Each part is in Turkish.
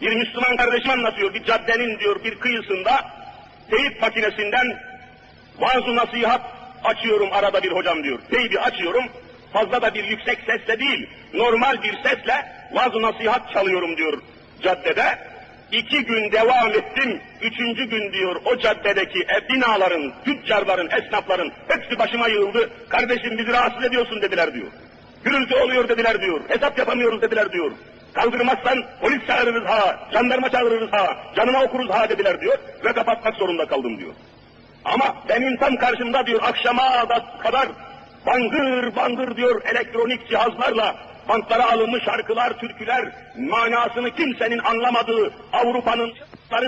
Bir Müslüman kardeşim anlatıyor, bir caddenin diyor bir kıyısında teyip makinesinden vaaz nasihat açıyorum arada bir hocam diyor. Teybi açıyorum, fazla da bir yüksek sesle değil, normal bir sesle vaaz nasihat çalıyorum diyor caddede. İki gün devam ettim, üçüncü gün diyor o caddedeki e, binaların, tüccarların, esnafların hepsi başıma yığıldı. Kardeşim bizi rahatsız ediyorsun dediler diyor. Gürültü oluyor dediler diyor. Hesap yapamıyoruz dediler diyor. Kaldırmazsan polis çağırırız ha, jandarma çağırırız ha, canına okuruz ha dediler diyor. Ve kapatmak zorunda kaldım diyor. Ama benim tam karşımda diyor akşama da kadar bangır bangır diyor elektronik cihazlarla bantlara alınmış şarkılar, türküler, manasını kimsenin anlamadığı Avrupa'nın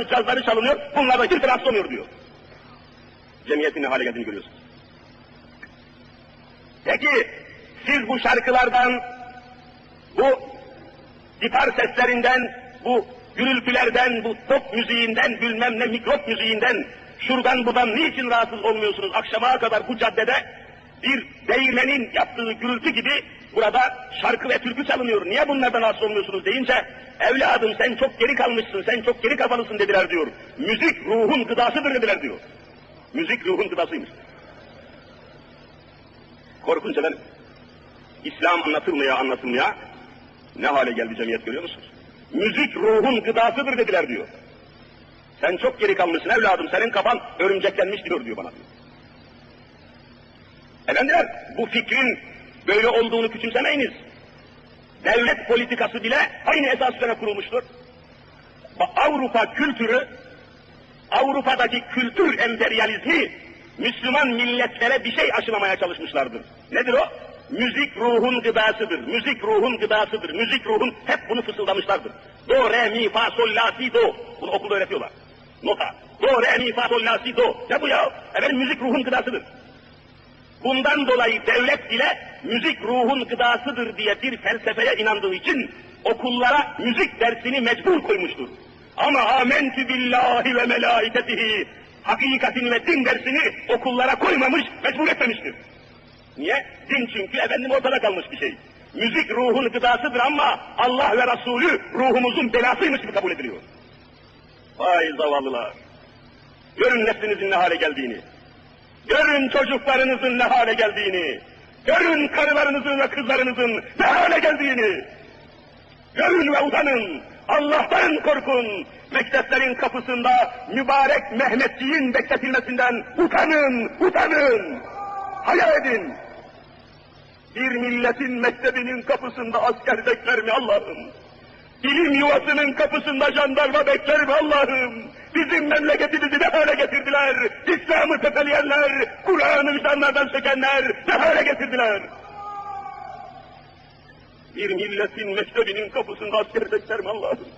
cihazları çalınıyor, bunlar da kimse olmuyor diyor. Cemiyetin ne hale geldiğini görüyorsunuz. Peki siz bu şarkılardan, bu gitar seslerinden, bu gürültülerden, bu top müziğinden, bilmem ne mikrop müziğinden, şuradan buradan niçin rahatsız olmuyorsunuz? Akşama kadar bu caddede bir değirmenin yaptığı gürültü gibi burada şarkı ve türkü çalınıyor. Niye bunlardan rahatsız olmuyorsunuz deyince evladım sen çok geri kalmışsın, sen çok geri kafalısın dediler diyor. Müzik ruhun gıdasıdır dediler diyor. Müzik ruhun gıdasıymış. Korkunç efendim. İslam anlatılmaya anlatılmaya ne hale geldi cemiyet görüyor musunuz? Müzik ruhun gıdasıdır dediler diyor. Sen çok geri kalmışsın evladım, senin kafan örümceklenmiş diyor diyor bana diyor. Efendiler, bu fikrin böyle olduğunu küçümsemeyiniz. Devlet politikası bile aynı esas üzerine kurulmuştur. Avrupa kültürü, Avrupa'daki kültür emperyalizmi, Müslüman milletlere bir şey aşılamaya çalışmışlardır. Nedir o? Müzik ruhun gıdasıdır, müzik ruhun gıdasıdır, müzik ruhun hep bunu fısıldamışlardır. Do, re, mi, fa, sol, la, si, do. Bunu okulda öğretiyorlar. Nota. Do, re, mi, fa, sol, la, si, do. Ne bu ya? Efendim müzik ruhun gıdasıdır. Bundan dolayı devlet bile müzik ruhun gıdasıdır diye bir felsefeye inandığı için okullara müzik dersini mecbur koymuştur. Ama amentü billahi ve melaiketihi hakikatini ve din dersini okullara koymamış, mecbur etmemiştir. Niye? Din çünkü efendim ortada kalmış bir şey. Müzik ruhun gıdasıdır ama Allah ve Resulü ruhumuzun belasıymış gibi kabul ediliyor. Vay zavallılar! Görün nefsinizin ne hale geldiğini. Görün çocuklarınızın ne hale geldiğini. Görün karılarınızın ve kızlarınızın ne hale geldiğini. Görün ve utanın. Allah'tan korkun. Mekteplerin kapısında mübarek Mehmetçiğin bekletilmesinden utanın, utanın. Hayal edin. Bir milletin mektebinin kapısında asker bekler mi Allah'ım? İlim yuvasının kapısında jandarma bekler mi Allah'ım? Bizim memleketimizi ne hale getirdiler? İslam'ı tepeleyenler, Kur'an'ı vicdanlardan sökenler ne hale getirdiler? Bir milletin mektebinin kapısında asker bekler mi Allah'ım?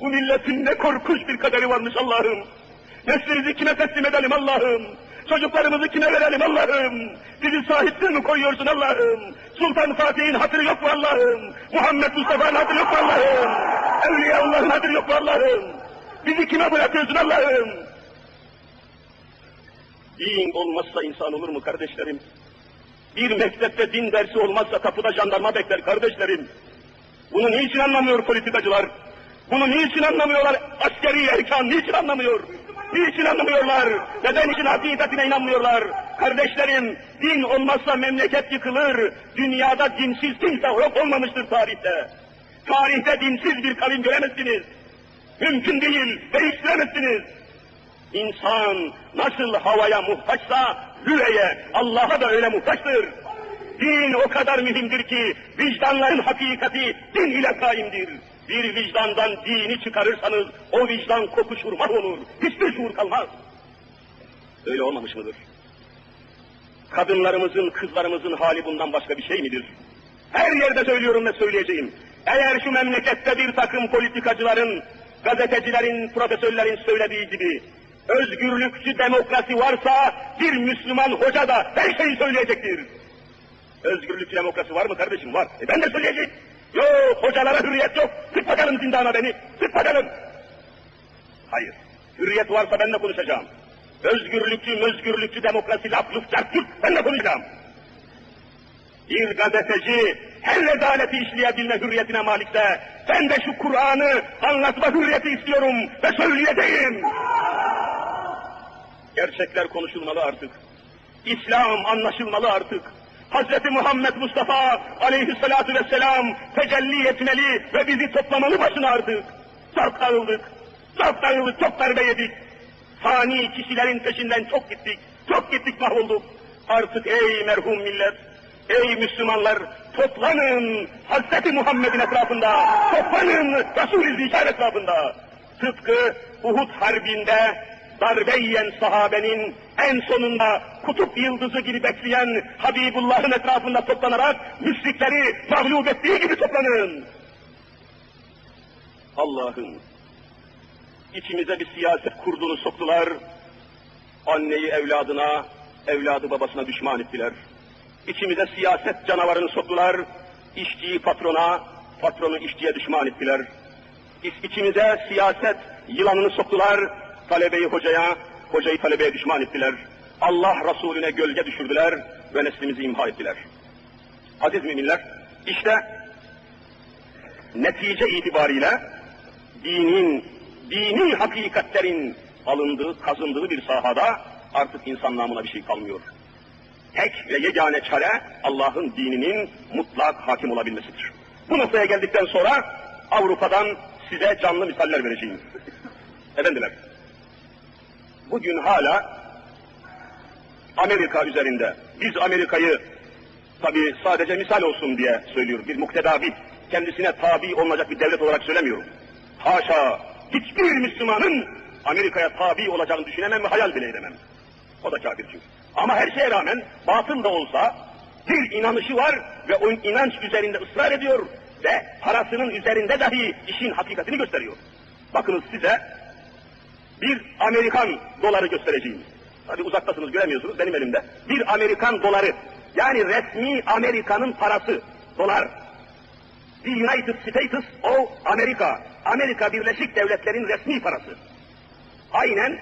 Bu milletin ne korkunç bir kaderi varmış Allah'ım. Neslimizi kime teslim edelim Allah'ım? Çocuklarımızı kime verelim Allah'ım? Bizi sahipte mi koyuyorsun Allah'ım? Sultan Fatih'in hatırı yok mu Allah'ım? Muhammed Mustafa'nın hatırı yok mu Allah'ım? Evliya Allah'ın hatırı yok mu Allah'ım? Bizi kime bırakıyorsun Allah'ım? Din olmazsa insan olur mu kardeşlerim? Bir mektepte din dersi olmazsa kapıda jandarma bekler kardeşlerim. Bunu niçin anlamıyor politikacılar? Bunu niçin anlamıyorlar askeri erkan? Niçin anlamıyor? Niçin anlamıyorlar? Neden için hakikatine inanmıyorlar? Kardeşlerim, din olmazsa memleket yıkılır. Dünyada dinsiz kimse yok olmamıştır tarihte. Tarihte dinsiz bir kavim göremezsiniz. Mümkün değil, değiştiremezsiniz. İnsan nasıl havaya muhtaçsa, hüveye, Allah'a da öyle muhtaçtır. Din o kadar mühimdir ki, vicdanların hakikati din ile kaimdir. Bir vicdandan dini çıkarırsanız, o vicdan kokuşur, mahvolur, hiçbir şuur kalmaz. Öyle olmamış mıdır? Kadınlarımızın, kızlarımızın hali bundan başka bir şey midir? Her yerde söylüyorum ve söyleyeceğim. Eğer şu memlekette bir takım politikacıların, gazetecilerin, profesörlerin söylediği gibi özgürlükçü demokrasi varsa bir Müslüman hoca da her şeyi söyleyecektir. Özgürlükçü demokrasi var mı kardeşim? Var. E ben de söyleyeceğim. Yok, hocalara hürriyet yok. Sık bakalım zindana beni. Sık bakalım. Hayır. Hürriyet varsa ben de konuşacağım. Özgürlükçü, özgürlükçü demokrasi, laf, lüf, ben de konuşacağım. Bir gazeteci her rezaleti işleyebilme hürriyetine malikse, ben de şu Kur'an'ı anlatma hürriyeti istiyorum ve söyleyeceğim. Gerçekler konuşulmalı artık. İslam anlaşılmalı artık. Hazreti Muhammed Mustafa aleyhissalatu vesselam tecelli etmeli ve bizi toplamalı başına dağıldık, çok dağıldık, çok darbe yedik. Fani kişilerin peşinden çok gittik, çok gittik mahvolduk. Artık ey merhum millet, ey Müslümanlar toplanın Hazreti Muhammed'in etrafında, toplanın Resul-i Zişar etrafında. Tıpkı Uhud Harbi'nde darbe yiyen sahabenin en sonunda kutup yıldızı gibi bekleyen Habibullah'ın etrafında toplanarak müşrikleri mağlup ettiği gibi toplanın. Allah'ın içimize bir siyaset kurduğunu soktular. Anneyi evladına, evladı babasına düşman ettiler. İçimize siyaset canavarını soktular. İşçiyi patrona, patronu işçiye düşman ettiler. İç- İçimize siyaset yılanını soktular. Talebeyi hocaya, hocayı talebeye düşman ettiler. Allah Resulüne gölge düşürdüler ve neslimizi imha ettiler. Aziz müminler, işte netice itibariyle dinin, dini hakikatlerin alındığı, kazındığı bir sahada artık insan namına bir şey kalmıyor. Tek ve yegane çare Allah'ın dininin mutlak hakim olabilmesidir. Bu noktaya geldikten sonra Avrupa'dan size canlı misaller vereceğim. Efendiler, bugün hala Amerika üzerinde, biz Amerika'yı tabi sadece misal olsun diye söylüyorum, bir muktedabi, kendisine tabi olacak bir devlet olarak söylemiyorum. Haşa, hiçbir Müslümanın Amerika'ya tabi olacağını düşünemem ve hayal bile edemem. O da kafir çünkü. Ama her şeye rağmen batıl da olsa bir inanışı var ve o inanç üzerinde ısrar ediyor ve parasının üzerinde dahi işin hakikatini gösteriyor. Bakınız size bir Amerikan doları göstereceğim. Tabi uzaktasınız göremiyorsunuz benim elimde. Bir Amerikan doları yani resmi Amerika'nın parası dolar. The United States of America. Amerika Birleşik Devletleri'nin resmi parası. Aynen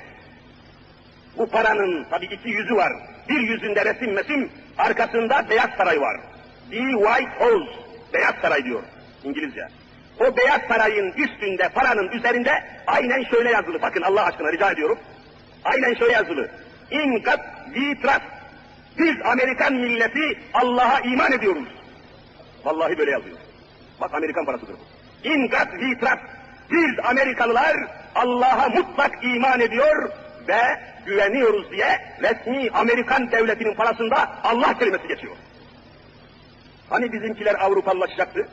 bu paranın tabi iki yüzü var. Bir yüzünde resim mesim, arkasında Beyaz Saray var. The White House, Beyaz Saray diyor İngilizce. O Beyaz Saray'ın üstünde, paranın üzerinde aynen şöyle yazılı. Bakın Allah aşkına rica ediyorum. Aynen şöyle yazılı. In God we trust. Biz Amerikan milleti Allah'a iman ediyoruz. Vallahi böyle yazıyor. Bak Amerikan parasıdır bu. In God we trust. Biz Amerikalılar Allah'a mutlak iman ediyor ve güveniyoruz diye resmi Amerikan devletinin parasında Allah kelimesi geçiyor. Hani bizimkiler Avrupalılaşacaktı?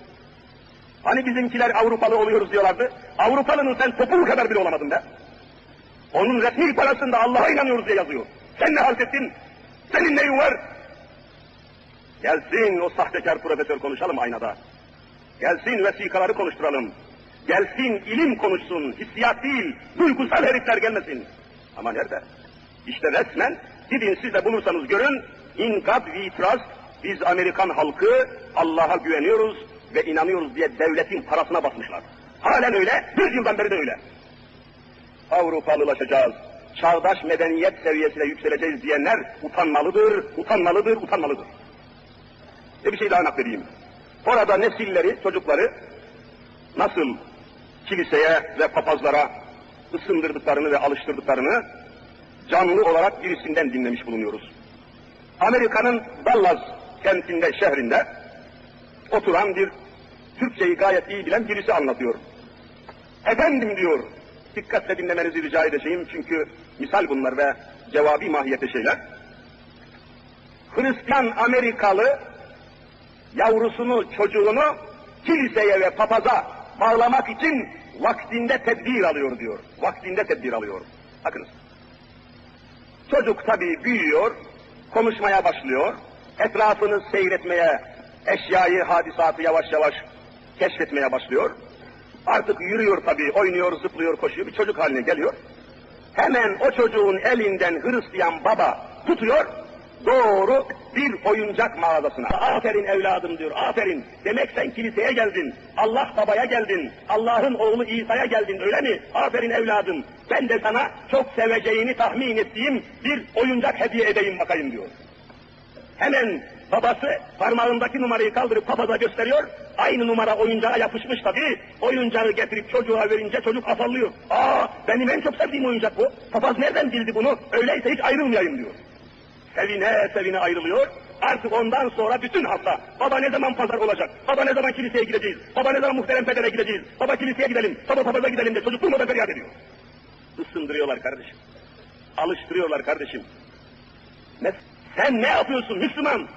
Hani bizimkiler Avrupalı oluyoruz diyorlardı? Avrupalının sen topuğu kadar bile olamadın be. Onun resmi parasında Allah'a inanıyoruz diye yazıyor. Sen ne halt ettin? Senin neyin var? Gelsin o sahtekar profesör konuşalım aynada. Gelsin vesikaları konuşturalım. Gelsin ilim konuşsun, hissiyat değil, duygusal herifler gelmesin. Ama nerede? İşte resmen gidin siz de bulursanız görün, in God we trust, biz Amerikan halkı Allah'a güveniyoruz ve inanıyoruz diye devletin parasına basmışlar. Halen öyle, bir yıldan beri de öyle. Avrupalılaşacağız, çağdaş medeniyet seviyesine yükseleceğiz diyenler utanmalıdır, utanmalıdır, utanmalıdır. Ve bir şey daha nakledeyim. Orada nesilleri, çocukları nasıl kiliseye ve papazlara ısındırdıklarını ve alıştırdıklarını canlı olarak birisinden dinlemiş bulunuyoruz. Amerika'nın Dallas kentinde, şehrinde oturan bir Türkçeyi gayet iyi bilen birisi anlatıyor. Efendim diyor, dikkatle dinlemenizi rica edeceğim çünkü misal bunlar ve cevabi mahiyette şeyler. Hristiyan Amerikalı yavrusunu, çocuğunu kiliseye ve papaza bağlamak için vaktinde tedbir alıyor diyor. Vaktinde tedbir alıyor. Bakınız. Çocuk tabii büyüyor, konuşmaya başlıyor, etrafını seyretmeye, eşyayı, hadisatı yavaş yavaş keşfetmeye başlıyor. Artık yürüyor tabii, oynuyor, zıplıyor, koşuyor, bir çocuk haline geliyor. Hemen o çocuğun elinden Hristiyan baba tutuyor, doğru bir oyuncak mağazasına. Aferin evladım diyor, aferin. Demek sen kiliseye geldin, Allah babaya geldin, Allah'ın oğlu İsa'ya geldin öyle mi? Aferin evladım. Ben de sana çok seveceğini tahmin ettiğim bir oyuncak hediye edeyim bakayım diyor. Hemen babası parmağındaki numarayı kaldırıp papaza gösteriyor. Aynı numara oyuncağa yapışmış tabii. Oyuncağı getirip çocuğa verince çocuk afallıyor. Aa benim en çok sevdiğim oyuncak bu. Papaz nereden bildi bunu? Öyleyse hiç ayrılmayayım diyor. Sevine sevine ayrılıyor. Artık ondan sonra bütün hafta baba ne zaman pazar olacak? Baba ne zaman kiliseye gideceğiz? Baba ne zaman muhterem pedere gideceğiz? Baba kiliseye gidelim, baba papaza gidelim de çocuk durmadan feryat ediyor. Isındırıyorlar kardeşim. Alıştırıyorlar kardeşim. Ne- Sen ne yapıyorsun Müslüman?